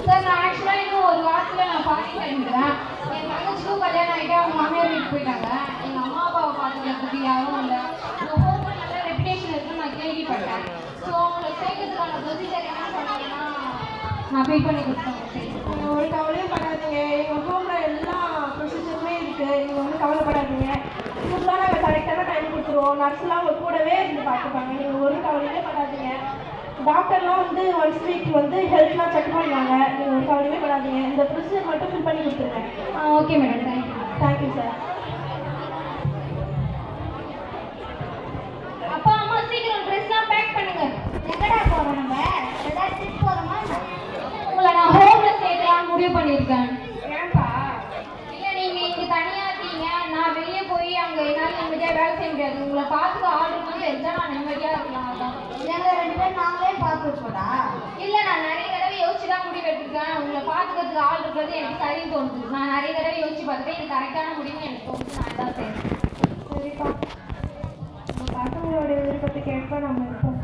Sir நான் ஆக்சுவலாக இன்னும் ஒரு வாரத்தில் நான் ஃபாரின் கிளம்பிடுவேன் என் தங்கச்சிக்கும் கல்யாணம் ஆகிட்டு அவங்க மாமியார் வீட்டுக்கு போயிட்டாங்க. எங்கள் அம்மா அப்பாவை பார்த்துக்கிறதுக்கு யாரும் இல்லை. உங்கள் ஹோம் நல்ல ரெப்புடேஷன் இருக்குன்னு நான் கேள்விப்பட்டேன். ஸோ அவங்களை சேர்க்கறதுக்கான ப்ரொசீஜர் என்ன பண்ணாங்கன்னா நான் பே பண்ணி கொடுத்தேன். நீங்க ஒரு கவலையும் படாதீங்க. எங்கள் ஹோமில் எல்லா ப்ரொசீஜருமே இருக்குது நீங்கள் வந்து கவலைப்படாதீங்க. ஃபுல்லாக நாங்கள் கரெக்டான டைம் கொடுத்துருவோம். நர்ஸ்லாம் உங்கள் கூடவே இருந்து பார்த்துப்பாங்க. நீங்கள் ஒரு கவலையுமே படாதீங்க. டாக்டர்லாம் வந்து ஒன்ஸ் வீக் வந்து ஹெல்த்லாம் செக் பண்ணுவாங்க. நீங்கள் ஒரு கவலையுமே படாதீங்க. இந்த ப்ரொசீஜர் மட்டும் ஃபில் பண்ணி கொடுத்துருங்க. ஆ okay madam thank you thank you sir அப்பா அம்மா சீக்கிரம் ட்ரெஸ்லாம் பேக் பண்ணுங்க. எங்கடா போறோம் நம்ம? ஏதாவது ட்ரிப் போறோமா? உங்களை நான் ஹோம்ல சேர்க்கலாம்னு முடிவு பண்ணியிருக்கேன். ஏன்பா? இல்ல நீங்க இங்க தனியா இருக்கீங்க. நான் வெளியே போய் அங்க என்னால நிம்மதியா வேலை செய்ய முடியாது. உங்களை பார்த்துக்க ஆள் இருக்குன்னு தெரிஞ்சா நான் நிம்மதியா இருக்கலாம் அதான். பேரும் நாங்களே பார்த்துருக்கோடா இல்ல நான் நிறைய தடவை யோசிச்சு தான் முடிவு எடுத்திருக்கேன். உங்களை பார்த்துக்கிறதுக்கு ஆள் இருக்கிறது எனக்கு சரின்னு தோணுது. நான் நிறைய தடவை யோசிச்சு பார்த்துட்டு இது கரெக்டான முடிவுன்னு எனக்கு தோணுது நான் இதான் செய்யறேன் சரிப்பா. நம்ம பசங்களோட விருப்பத்துக்கு ஏற்ப நம்ம இருப்போம்.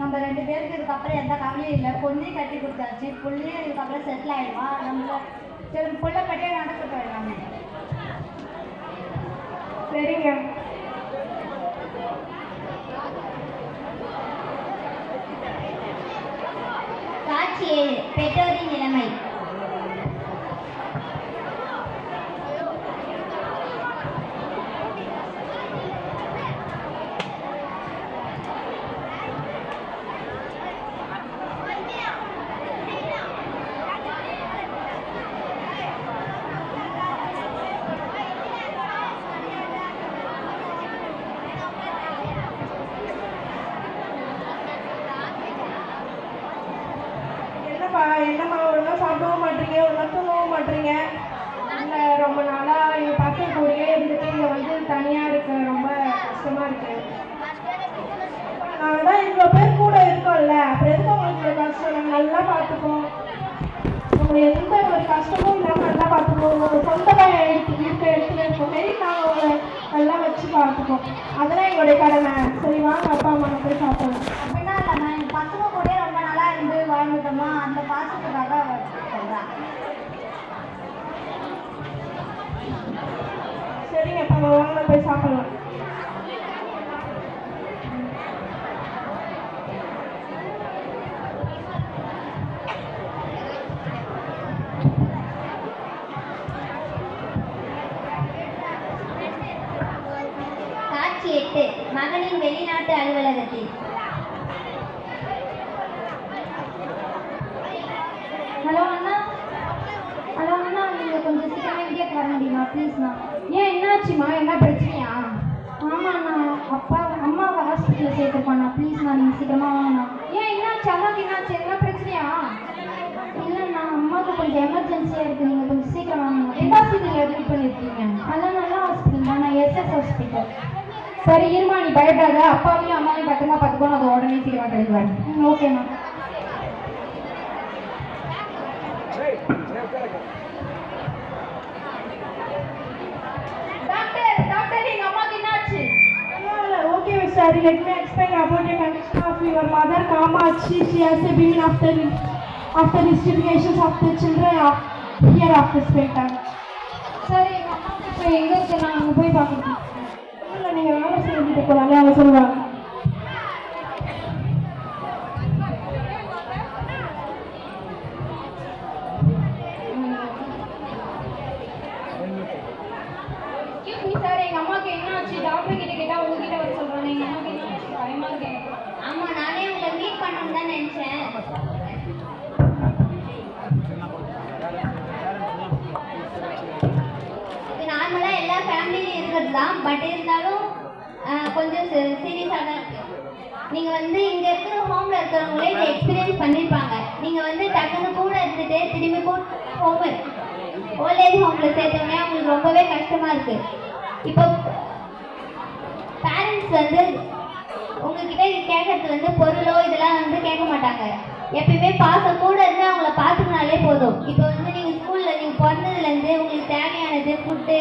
நம்ம ரெண்டு பேருக்கு இதுக்கப்புறம் எந்த கவலையும் இல்லை. பொண்ணையும் கட்டி கொடுத்தாச்சு. புள்ளையும் இதுக்கப்புறம் செட்டில் ஆயிடுவா. நம்மள சரி புள்ள கட்டியே நடக்கட்டும் எல்லாமே சரிங்க. பெற்றோரின் நிலைமை. என்னப்பா என்னம்மா ஒழுங்கா சாப்பிடவும் மாட்டீங்க ஒழுங்கா தூங்கவும் மாட்டீங்க. இல்லை ரொம்ப நாளாக எங்கள் பசங்க கூடயே இருந்துட்டு இங்கே வந்து தனியாக இருக்க ரொம்ப கஷ்டமாக இருக்கு. நாங்கள் தான் இவ்வளோ பேர் கூட இருக்கோம்ல. அப்புறம் எதுக்கு உங்களுக்கு கஷ்டம் நாங்கள் நல்லா பார்த்துப்போம். உங்களை எந்த ஒரு கஷ்டமும் இல்லாமல் நல்லா பார்த்துப்போம். உங்கள் சொந்த பையன் எடுத்து இருக்க எடுத்துல இருக்க மாரி நாங்கள் உங்களை நல்லா வச்சு பார்த்துப்போம். அதெல்லாம் எங்களுடைய கடமை. சரி வாங்க அப்பா அம்மா போய் சாப்பிடலாம். அப்படின்னா இல்லை நான் என் பசங்க கூட இருந்து அந்த பாசத்துக்காக அவ சொல்றான். சரிங்க அப்பா அம்மா வாங்க போய் சாப்பிடலாம். காட்சி எட்டு மகனின் வெளிநாட்டு அலுவலகத்தில் ஹலோ அண்ணா ஹலோ அண்ணா நீங்கள் கொஞ்சம் முடியுமா ப்ளீஸ்ண்ணா ஏன் என்னாச்சுமா என்ன பிரச்சனையா? ஆமாண்ணா அப்பா அம்மாவை ஹாஸ்பிட்டலில் சேர்த்துருப்பாண்ணா. ப்ளீஸ்ண்ணா நீங்கள் சீக்கிரமா வாங்கண்ணா. ஏன் என்னாச்சு? அம்மாவுக்கு என்னாச்சு? என்ன பிரச்சனையா? இல்லைண்ணா அம்மாவுக்கு கொஞ்சம் எமர்ஜென்சியாக இருக்குது நீங்கள் கொஞ்சம் சீக்கிரம் வாங்கண்ணா. எந்த ஹாஸ்பிட்டலில் அட்மிட் பண்ணியிருக்கீங்க அதெல்லாம் நல்ல ஹாஸ்பிட்டல் தான். நான் எஸ்எஸ் ஹாஸ்பிட்டல் சரி இருமா நீ பயப்படாத. அப்பாவையும் அம்மாவையும் பத்திரமா பார்த்துக்கோ. நான் அதை உடனே சீக்கிரமா கிடைக்குவேன் ஓகேண்ணா Okay, Mr. Hari, let me explain about the condition of your mother, Kamachi. She has a been after after investigations of the children of here after spend time. சரி எங்க அம்மாக்கு இப்போ எங்க இருக்கு நான் அங்க போய் பார்க்கணும் இல்லை நீங்கள் வேலை செஞ்சுட்டு போகலாமே அவங்க சொல்லுவாங்க பண்ணணும் தான் நினைச்சேன். நார்மலாக நார்மலா எல்லா ஃபேமிலியும் இருக்கிறது தான். பட் இருந்தாலும் கொஞ்சம் சீரியஸாக தான் இருக்கு. நீங்க வந்து இங்க இருக்கிற ஹோம்ல இருக்கிறவங்களே இதை எக்ஸ்பீரியன்ஸ் பண்ணிருப்பாங்க. நீங்க வந்து டக்குன்னு கூட இருந்துட்டு திரும்பி கூட ஹோம் ஓல்ட் ஏஜ் ஹோம்ல சேர்த்தோடனே அவங்களுக்கு ரொம்பவே கஷ்டமா இருக்கு. இப்போ பேரண்ட்ஸ் வந்து உங்ககிட்ட கேட்கறது வந்து பொருளோ இதெல்லாம் வந்து கேட்க மாட்டாங்க. எப்பயுமே பாச கூட இருந்து அவங்கள பார்த்துக்கினாலே போதும். இப்போ வந்து நீங்கள் ஸ்கூலில் நீங்கள் பிறந்ததுலேருந்து உங்களுக்கு தேவையானது ஃபுட்டு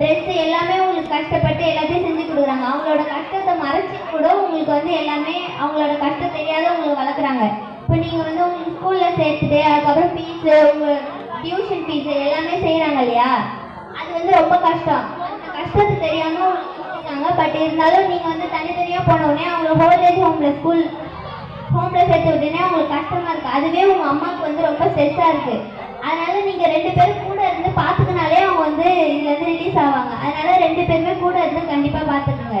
ட்ரெஸ்ஸு எல்லாமே உங்களுக்கு கஷ்டப்பட்டு எல்லாத்தையும் செஞ்சு கொடுக்குறாங்க. அவங்களோட கஷ்டத்தை மறைச்சி கூட உங்களுக்கு வந்து எல்லாமே அவங்களோட கஷ்டம் தெரியாத உங்களுக்கு வளர்க்குறாங்க. இப்போ நீங்கள் வந்து உங்கள் ஸ்கூலில் சேர்த்துட்டு அதுக்கப்புறம் ஃபீஸு உங்கள் டியூஷன் ஃபீஸு எல்லாமே செய்கிறாங்க இல்லையா? அது வந்து ரொம்ப கஷ்டம். அந்த கஷ்டத்தை தெரியாமல் இருக்காங்க பட் இருந்தாலும் நீங்கள் வந்து தனித்தனியாக போன உடனே அவங்கள ஓல்டேஜ் ஹோமில் ஸ்கூல் ஹோமில் சேர்த்து விட்டோன்னே அவங்களுக்கு கஷ்டமாக இருக்குது அதுவே உங்கள் அம்மாவுக்கு வந்து ரொம்ப ஸ்ட்ரெஸ்ஸாக இருக்குது அதனால நீங்கள் ரெண்டு பேரும் கூட இருந்து பார்த்துக்கினாலே அவங்க வந்து இதுலேருந்து ரிலீஸ் ஆவாங்க. அதனால ரெண்டு பேருமே கூட இருந்து கண்டிப்பாக பார்த்துக்குங்க